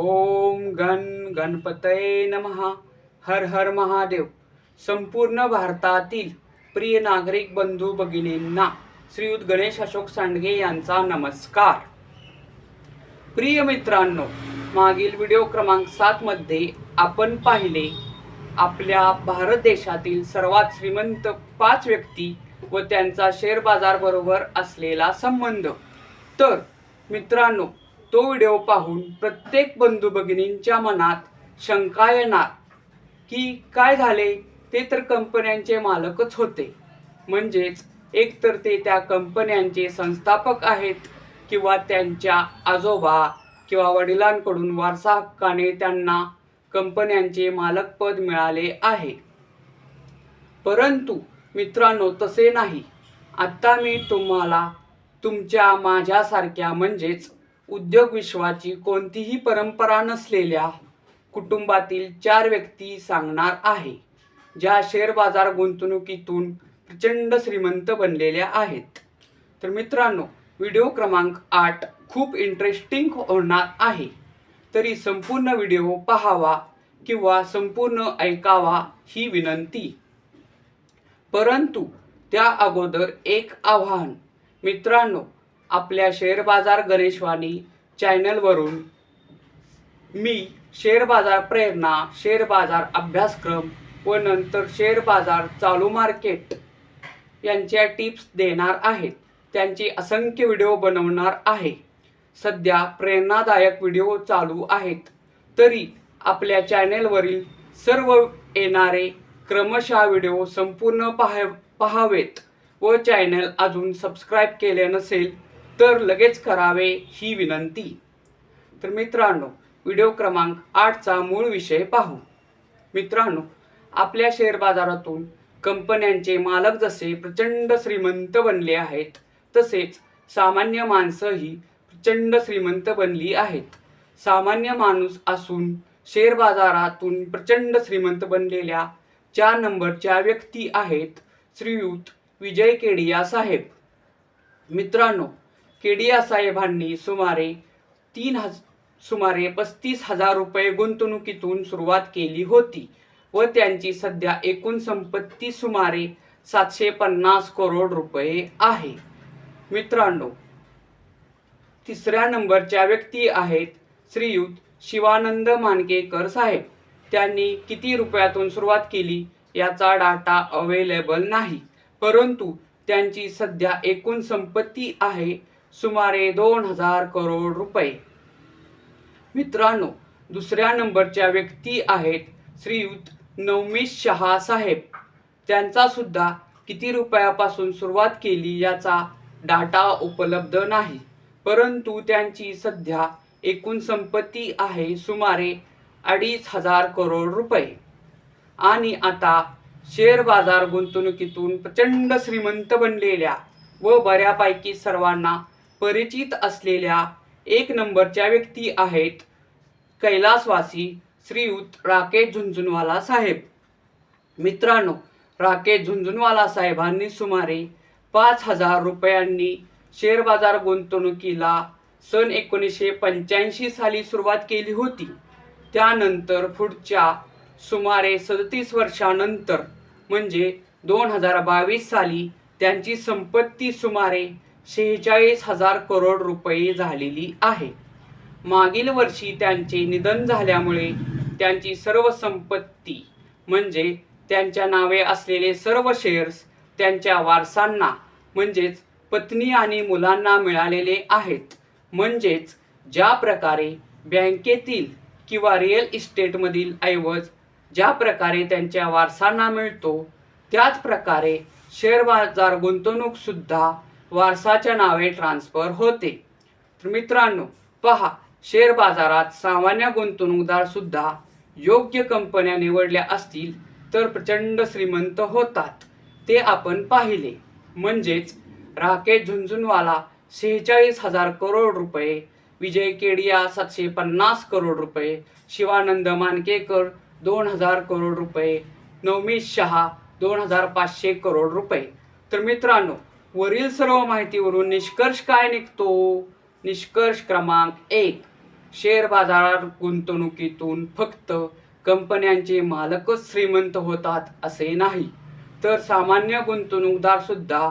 ओम गण गणपतये नमहा हर हर महादेव. संपूर्ण भारतातील प्रिय नागरिक बंधू भगिनींना श्रीयुत गणेश अशोक सांडगे यांचा नमस्कार. प्रिय मित्रांनो मागील व्हिडिओ क्रमांक सातमध्ये आपण पाहिले आपल्या भारत देशातील सर्वात श्रीमंत पाच व्यक्ती व त्यांचा शेअर बाजारबरोबर असलेला संबंध. तर मित्रांनो तो व्हिडिओ पाहून प्रत्येक बंधू भगिनींच्या मनात शंका येणार की काय झाले? ते तर कंपन्यांचे मालकच होते. म्हणजेच एकतर ते त्या कंपन्यांचे संस्थापक आहेत किंवा त्यांच्या आजोबा किंवा वडिलांकडून वारसा हक्काने त्यांना कंपन्यांचे मालकपद मिळाले आहे. परंतु मित्रांनो तसे नाही. आत्ता मी तुम्हाला तुमच्या माझ्यासारख्या म्हणजेच उद्योग विश्वाची कोणतीही परंपरा नसलेल्या कुटुंबातील चार व्यक्ती सांगणार आहे ज्या शेअर बाजार गुंतवणुकीतून प्रचंड श्रीमंत बनलेल्या आहेत. तर मित्रांनो व्हिडिओ क्रमांक आठ खूप इंटरेस्टिंग होणार आहे. तरी संपूर्ण व्हिडिओ पहावा किंवा संपूर्ण ऐकावा ही विनंती. परंतु त्या अगोदर एक आव्हान. मित्रांनो आपल्या शेअर बाजार गणेशवाणी चॅनलवरून मी शेअर बाजार प्रेरणा शेअर बाजार अभ्यासक्रम व नंतर शेअर बाजार चालू मार्केट यांच्या टिप्स देणार आहेत. त्यांची असंख्य व्हिडिओ बनवणार आहे. सध्या प्रेरणादायक व्हिडिओ चालू आहेत. तरी आपल्या चॅनेलवरील सर्व येणारे क्रमशः व्हिडिओ संपूर्ण पाहा पहावेत व चॅनल अजून सबस्क्राईब केले नसेल तर लगेच करावे ही विनंती. तर मित्रांनो व्हिडिओ क्रमांक आठचा मूळ विषय पाहू. मित्रांनो आपल्या शेअर बाजारातून कंपन्यांचे मालक जसे प्रचंड श्रीमंत बनले आहेत तसेच सामान्य माणसंही प्रचंड श्रीमंत बनली आहेत. सामान्य माणूस असून शेअर बाजारातून प्रचंड श्रीमंत बनलेल्या चार नंबरच्या व्यक्ती आहेत श्रीयुत विजय केडिया साहेब. मित्रांनो केडिया साहेबांनी सुमारे तीन हज सुमारे पस्तीस हजार रुपये गुंतवणुकीतून सुरुवात केली होती व त्यांची सध्या एकूण संपत्ती सुमारे सातशे पन्नास करोड रुपये आहे. मित्रांनो तिसऱ्या नंबरच्या व्यक्ती आहेत श्रीयुत शिवानंद मानकेकर साहेब. त्यांनी किती रुपयातून सुरुवात केली याचा डाटा अवेलेबल नाही परंतु त्यांची सध्या एकूण संपत्ती आहे सुमारे दोन हजार करोड रुपये. मित्रांनो दुसऱ्या नंबरच्या व्यक्ती आहेत श्रीयुत नवमीश शहा साहेब. त्यांचा सुद्धा किती रुपयापासून सुरुवात केली याचा डाटा उपलब्ध नाही. परंतु त्यांची सध्या एकूण संपत्ती आहे सुमारे अडीच हजार करोड रुपये. आणि आता शेअर बाजार गुंतवणुकीतून प्रचंड श्रीमंत बनलेल्या व बऱ्यापैकी सर्वांना परिचित असलेल्या एक नंबरच्या व्यक्ती आहेत कैलासवासी श्रीयुत राकेश झुंझुनवाला साहेब. मित्रांनो राकेश झुंझुनवाला साहेबांनी सुमारे पाच हजार रुपयांनी शेअर बाजार गुंतवणुकीला सन एकोणीसशे पंच्याऐंशी साली सुरुवात केली होती. त्यानंतर पुढच्या सुमारे सदतीस वर्षानंतर म्हणजे दोन हजार बावीस साली त्यांची संपत्ती सुमारे शेहेचाळीस हजार करोड रुपये झालेली आहे. मागील वर्षी त्यांचे निधन झाल्यामुळे त्यांची सर्व संपत्ती म्हणजे त्यांच्या नावे असलेले सर्व शेअर्स त्यांच्या वारसांना म्हणजेच पत्नी आणि मुलांना मिळालेले आहेत. म्हणजेच ज्या प्रकारे बँकेतील किंवा रिअल इस्टेटमधील ऐवज ज्या प्रकारे त्यांच्या वारसांना मिळतो त्याच प्रकारे शेअर बाजार गुंतवणूकसुद्धा वारसाच्या नावे ट्रान्सफर होते. तर मित्रांनो पहा शेअर बाजारात सामान्य गुंतवणूकदार सुद्धा योग्य कंपन्या निवडल्या असतील तर प्रचंड श्रीमंत होतात. ते आपण पाहिले. म्हणजेच राकेश झुंझुनवाला सेहेचाळीस हजार करोड रुपये विजय केडिया सातशे पन्नास करोड रुपये शिवानंद मानकेकर दोन हजार करोड रुपये नवमीश शहा दोन हजार पाचशे करोड रुपये. तर मित्रांनो वरील सर्व माहितीवरून निष्कर्ष काय निघतो? निष्कर्ष क्रमांक एक. शेअर बाजारात गुंतवणुकीतून फक्त कंपन्यांचे मालकच श्रीमंत होतात असे नाही. तर सामान्य गुंतवणूकदार सुद्धा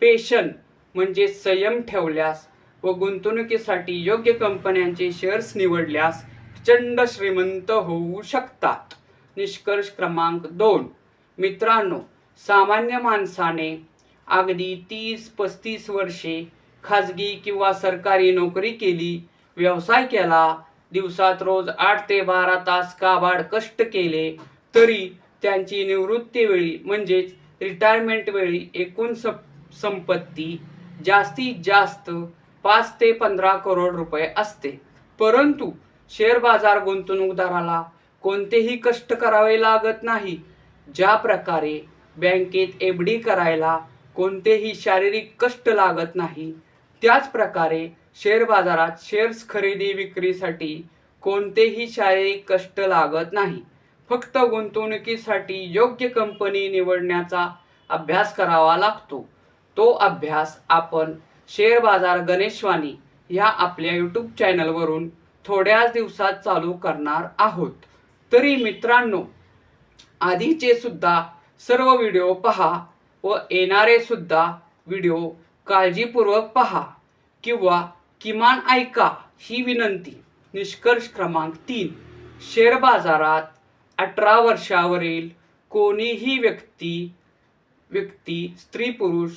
पेशन म्हणजे संयम ठेवल्यास व गुंतवणुकीसाठी योग्य कंपन्यांचे शेअर्स निवडल्यास प्रचंड श्रीमंत होऊ शकतात. निष्कर्ष क्रमांक दोन. मित्रांनो सामान्य माणसाने अगदी तीस पस्तीस वर्षे खाजगी किंवा सरकारी नोकरी केली व्यवसाय केला दिवसात रोज आठ ते बारा तास काबाड कष्ट केले तरी त्यांची निवृत्तीवेळी म्हणजेच रिटायरमेंट वेळी एकूण सप संपत्ती जास्तीत जास्त पाच ते पंधरा करोड रुपये असते. परंतु शेअर बाजार गुंतवणूकदाराला कोणतेही कष्ट करावे लागत नाही. ज्या प्रकारे बँकेत एफ डी करायला कोणतेही शारीरिक कष्ट लागत नाही. त्याच प्रकारे शेअर बाजारात शेअर्स खरेदी विक्रीसाठी कोणतेही शारीरिक कष्ट लागत नाही. फक्त गुंतवणुकीसाठी योग्य कंपनी निवडण्याचा अभ्यास करावा लागतो. तो अभ्यास आपण शेअर बाजार गणेशवाणी ह्या आपल्या यूट्यूब चॅनलवरून थोड्याच दिवसात चालू करणार आहोत. तरी मित्रांनो आधीचे सुद्धा सर्व व्हिडिओ पहा. व येणारे सुद्धा व्हिडिओ काळजीपूर्वक पहा किंवा किमान ऐका ही विनंती. निष्कर्ष क्रमांक तीन. शेअर बाजारात अठरा वर्षावरील कोणीही व्यक्ती व्यक्ती स्त्री पुरुष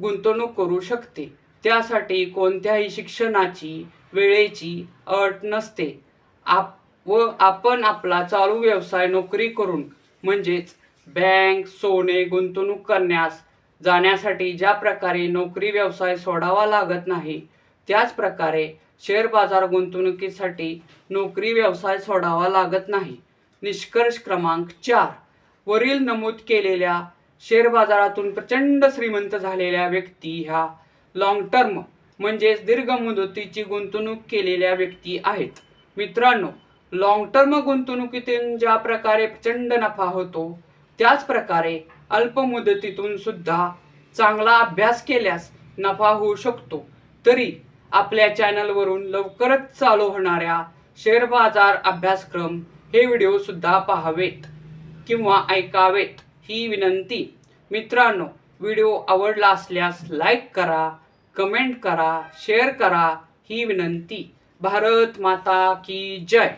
गुंतवणूक करू शकते. त्यासाठी कोणत्याही शिक्षणाची वेळेची अट नसते. आप व आपण आपला चालू व्यवसाय नोकरी करून म्हणजेच बँक सोने गुंतवणूक करण्यास जाण्यासाठी ज्या प्रकारे नोकरी व्यवसाय सोडावा लागत नाही त्याच प्रकारे शेअर बाजार गुंतवणुकीसाठी नोकरी व्यवसाय सोडावा लागत नाही. निष्कर्ष क्रमांक चार. वरील नमूद केलेल्या शेअर बाजारातून प्रचंड श्रीमंत झालेल्या व्यक्ती ह्या लॉंग टर्म म्हणजेच दीर्घ मुदतीची गुंतवणूक केलेल्या व्यक्ती आहेत. मित्रांनो लॉंग टर्म गुंतवणुकीतून ज्या प्रकारे प्रचंड नफा होतो त्याच प्रकारे अल्प मुदतीतून सुद्धा चांगला अभ्यास केल्यास नफा होऊ शकतो. तरी आपल्या चॅनलवरून लवकरच चालू होणाऱ्या शेअर बाजार अभ्यासक्रम हे व्हिडिओ सुद्धा पाहावेत किंवा ऐकावेत ही विनंती. मित्रांनो व्हिडिओ आवडला असल्यास लाईक करा कमेंट करा शेअर करा ही विनंती. भारत माता की जय!